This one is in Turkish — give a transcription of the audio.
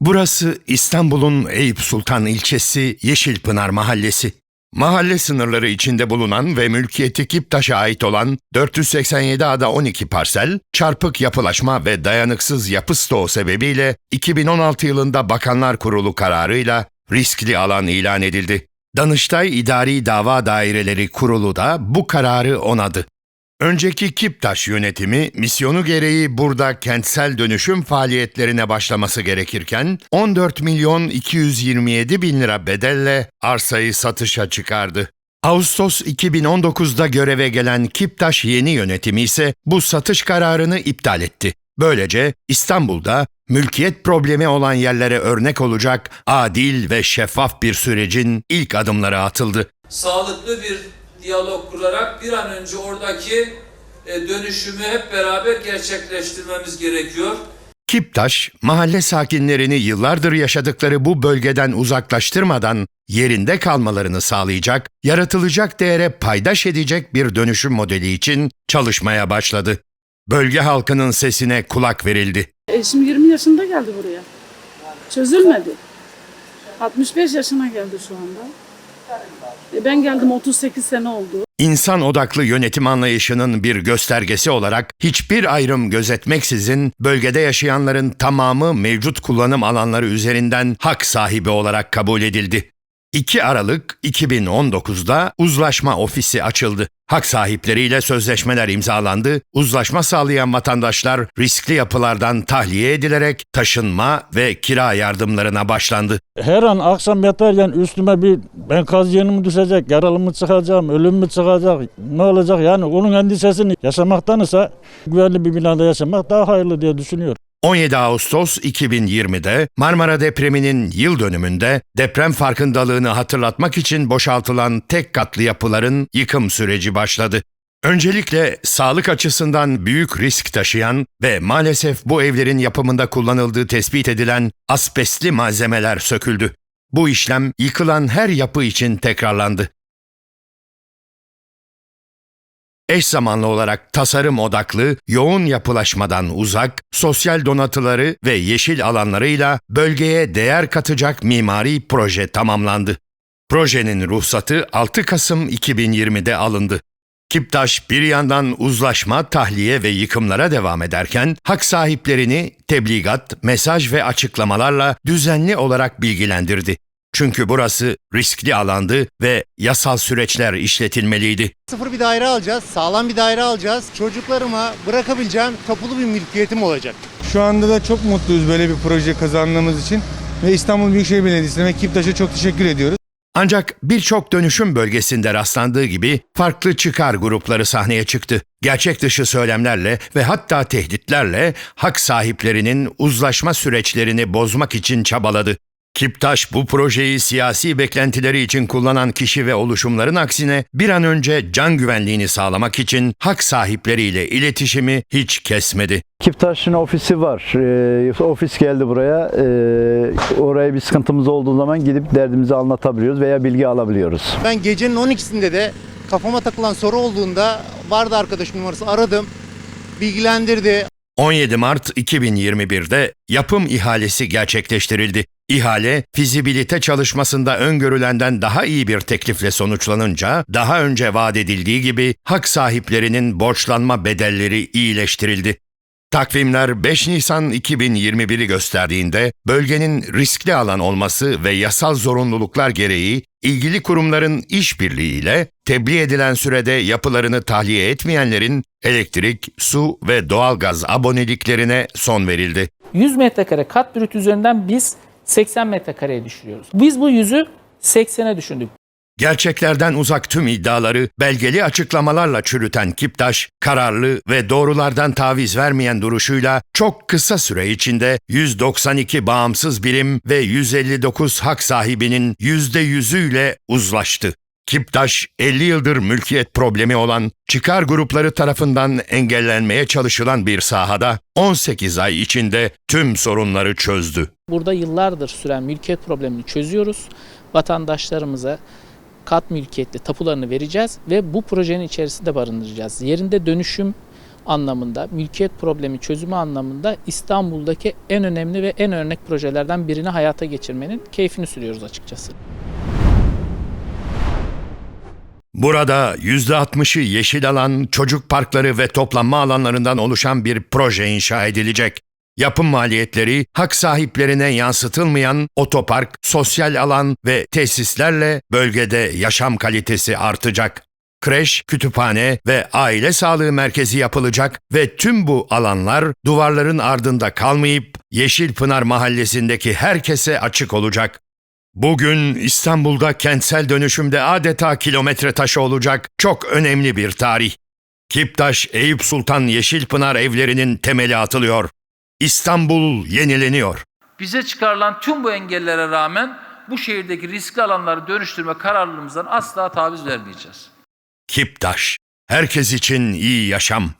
Burası İstanbul'un Eyüp Sultan ilçesi Yeşilpınar Mahallesi. Mahalle sınırları içinde bulunan ve mülkiyeti Kiptaş'a ait olan 487 ada 12 parsel, çarpık yapılaşma ve dayanıksız yapı stoğu sebebiyle 2016 yılında Bakanlar Kurulu kararıyla riskli alan ilan edildi. Danıştay İdari Dava Daireleri Kurulu da bu kararı onadı. Önceki Kiptaş yönetimi misyonu gereği burada kentsel dönüşüm faaliyetlerine başlaması gerekirken 14 milyon 227 bin lira bedelle arsayı satışa çıkardı. Ağustos 2019'da göreve gelen Kiptaş yeni yönetimi ise bu satış kararını iptal etti. Böylece İstanbul'da mülkiyet problemi olan yerlere örnek olacak adil ve şeffaf bir sürecin ilk adımları atıldı. sağlıklı bir diyalog kurarak bir an önce oradaki e, dönüşümü hep beraber gerçekleştirmemiz gerekiyor. Kiptaş, mahalle sakinlerini yıllardır yaşadıkları bu bölgeden uzaklaştırmadan yerinde kalmalarını sağlayacak, yaratılacak değere paydaş edecek bir dönüşüm modeli için çalışmaya başladı. Bölge halkının sesine kulak verildi. Eşim 20 yaşında geldi buraya. Çözülmedi. 65 yaşına geldi şu anda. E ben geldim 38 sene oldu. İnsan odaklı yönetim anlayışının bir göstergesi olarak hiçbir ayrım gözetmeksizin bölgede yaşayanların tamamı mevcut kullanım alanları üzerinden hak sahibi olarak kabul edildi. 2 Aralık 2019'da uzlaşma ofisi açıldı. Hak sahipleriyle sözleşmeler imzalandı. Uzlaşma sağlayan vatandaşlar riskli yapılardan tahliye edilerek taşınma ve kira yardımlarına başlandı. Her an akşam yatarken üstüme bir enkaz yeni mi düşecek, yaralı mı çıkacağım, ölüm mü çıkacak, ne olacak yani onun endişesini yaşamaktansa güvenli bir binada yaşamak daha hayırlı diye düşünüyorum. 17 Ağustos 2020'de Marmara depreminin yıl dönümünde deprem farkındalığını hatırlatmak için boşaltılan tek katlı yapıların yıkım süreci başladı. Öncelikle sağlık açısından büyük risk taşıyan ve maalesef bu evlerin yapımında kullanıldığı tespit edilen asbestli malzemeler söküldü. Bu işlem yıkılan her yapı için tekrarlandı. Eş zamanlı olarak tasarım odaklı, yoğun yapılaşmadan uzak, sosyal donatıları ve yeşil alanlarıyla bölgeye değer katacak mimari proje tamamlandı. Projenin ruhsatı 6 Kasım 2020'de alındı. Kiptaş bir yandan uzlaşma, tahliye ve yıkımlara devam ederken hak sahiplerini tebligat, mesaj ve açıklamalarla düzenli olarak bilgilendirdi. Çünkü burası riskli alandı ve yasal süreçler işletilmeliydi. Sıfır bir daire alacağız, sağlam bir daire alacağız. Çocuklarıma bırakabileceğim toplu bir mülkiyetim olacak. Şu anda da çok mutluyuz böyle bir proje kazandığımız için. Ve İstanbul Büyükşehir Belediyesi'ne ve Kiptaş'a çok teşekkür ediyoruz. Ancak birçok dönüşüm bölgesinde rastlandığı gibi farklı çıkar grupları sahneye çıktı. Gerçek dışı söylemlerle ve hatta tehditlerle hak sahiplerinin uzlaşma süreçlerini bozmak için çabaladı. Kiptaş bu projeyi siyasi beklentileri için kullanan kişi ve oluşumların aksine bir an önce can güvenliğini sağlamak için hak sahipleriyle iletişimi hiç kesmedi. Kiptaş'ın ofisi var. Ee, ofis geldi buraya. Ee, oraya bir sıkıntımız olduğu zaman gidip derdimizi anlatabiliyoruz veya bilgi alabiliyoruz. Ben gecenin 12'sinde de kafama takılan soru olduğunda vardı arkadaş numarası aradım. Bilgilendirdi. 17 Mart 2021'de yapım ihalesi gerçekleştirildi. İhale, fizibilite çalışmasında öngörülenden daha iyi bir teklifle sonuçlanınca, daha önce vaat edildiği gibi hak sahiplerinin borçlanma bedelleri iyileştirildi. Takvimler 5 Nisan 2021'i gösterdiğinde bölgenin riskli alan olması ve yasal zorunluluklar gereği ilgili kurumların işbirliğiyle tebliğ edilen sürede yapılarını tahliye etmeyenlerin elektrik, su ve doğalgaz aboneliklerine son verildi. 100 metrekare kat brüt üzerinden biz 80 metrekareye düşürüyoruz. Biz bu yüzü 80'e düşündük. Gerçeklerden uzak tüm iddiaları belgeli açıklamalarla çürüten Kiptaş, kararlı ve doğrulardan taviz vermeyen duruşuyla çok kısa süre içinde 192 bağımsız birim ve 159 hak sahibinin %100'üyle uzlaştı. Kiptaş, 50 yıldır mülkiyet problemi olan, çıkar grupları tarafından engellenmeye çalışılan bir sahada 18 ay içinde tüm sorunları çözdü. Burada yıllardır süren mülkiyet problemini çözüyoruz. Vatandaşlarımıza kat mülkiyetli tapularını vereceğiz ve bu projenin içerisinde barındıracağız. Yerinde dönüşüm anlamında, mülkiyet problemi çözümü anlamında İstanbul'daki en önemli ve en örnek projelerden birini hayata geçirmenin keyfini sürüyoruz açıkçası. Burada %60'ı yeşil alan, çocuk parkları ve toplanma alanlarından oluşan bir proje inşa edilecek. Yapım maliyetleri hak sahiplerine yansıtılmayan otopark, sosyal alan ve tesislerle bölgede yaşam kalitesi artacak. Kreş, kütüphane ve aile sağlığı merkezi yapılacak ve tüm bu alanlar duvarların ardında kalmayıp Yeşilpınar mahallesindeki herkese açık olacak. Bugün İstanbul'da kentsel dönüşümde adeta kilometre taşı olacak çok önemli bir tarih. Kiptaş Eyüp Sultan Yeşilpınar evlerinin temeli atılıyor. İstanbul yenileniyor. Bize çıkarılan tüm bu engellere rağmen bu şehirdeki riskli alanları dönüştürme kararlılığımızdan asla taviz vermeyeceğiz. Kiptaş, herkes için iyi yaşam.